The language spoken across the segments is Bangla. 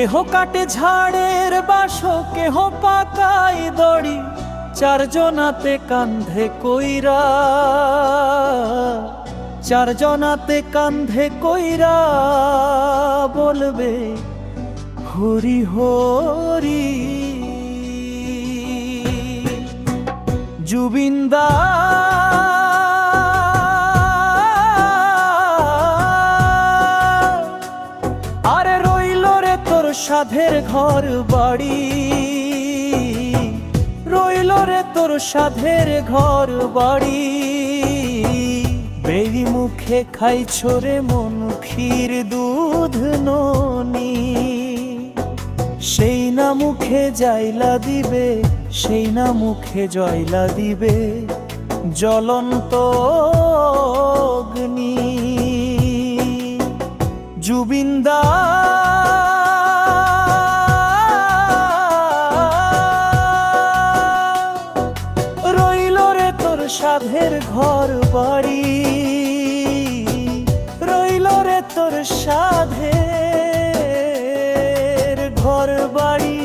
কেহ কাটে ঝাড়ের বাস, কেহ পাকাই দড়ি, চারজনাতে কান্ধে কইরা। চারজনাতে কান্ধে কইরা বলবে, হরি হরি। জুবিন্দা সাধের ঘর বাড়ি। রইল রে তোর সাধের ঘর বাড়ি। বেরি মুখে খাই ছোরে মন, ক্ষীর, দুধ, ননি। সেই না মুখে জাইলা দিবে, সেই না মুখে জয়লা দিবে জ্বলন্ত অগ্নি। জুবিন্দা সাধের ঘর বাড়ি। রইল রে তোর সাধের ঘর বাড়ি।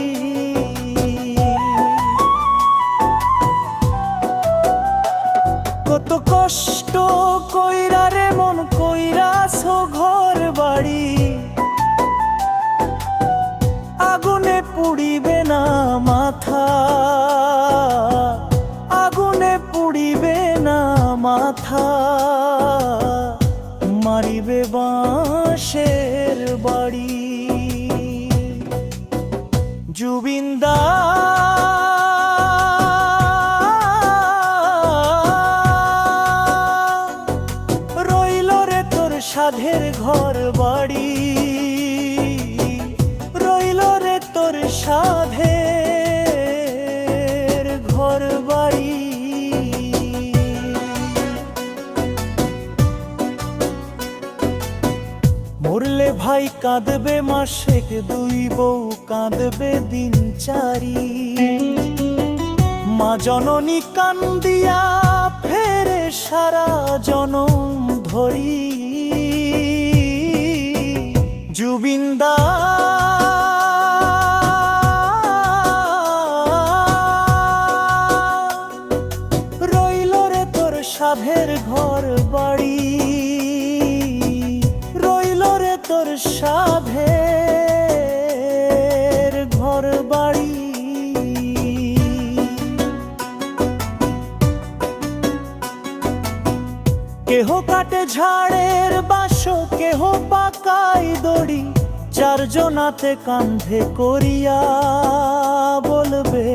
কত কষ্ট কইরা রে মন কইরা সো ঘর বাড়ি। আগুনে পুড়িবে না মাথা। মারিবে বাঁশের বাড়ি। জুবিন্দা রইল রে তোর সাধের ঘর বাড়ি। রইল রে তোর সাধের মরলে ভাই কাঁদবে মাসেক দুই বউ, কাঁদবে দিন চারি। মা জননী কান্দিয়া ফেরে সারা জনম ধরি। জুবিন্দা রইল রে তোর সাধের ঘর বাড়ি। তোর সাধের ঘর বাড়ি। কেহ কাটে ঝাড়ের বাস, কেহ পাকাই দড়ি, চারজনাতে কান্ধে করিয়া বলবে,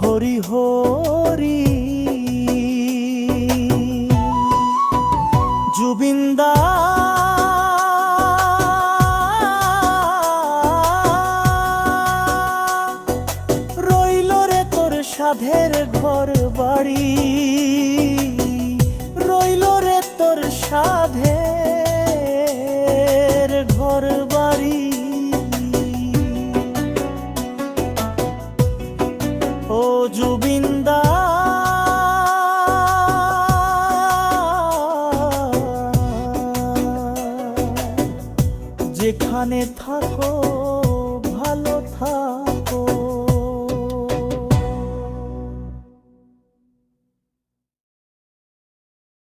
হরি হরি ঘর বাড়ি। রইল রে তোর সাধের ঘর বাড়ি। ও জুবিন্দা যেখানে থাকো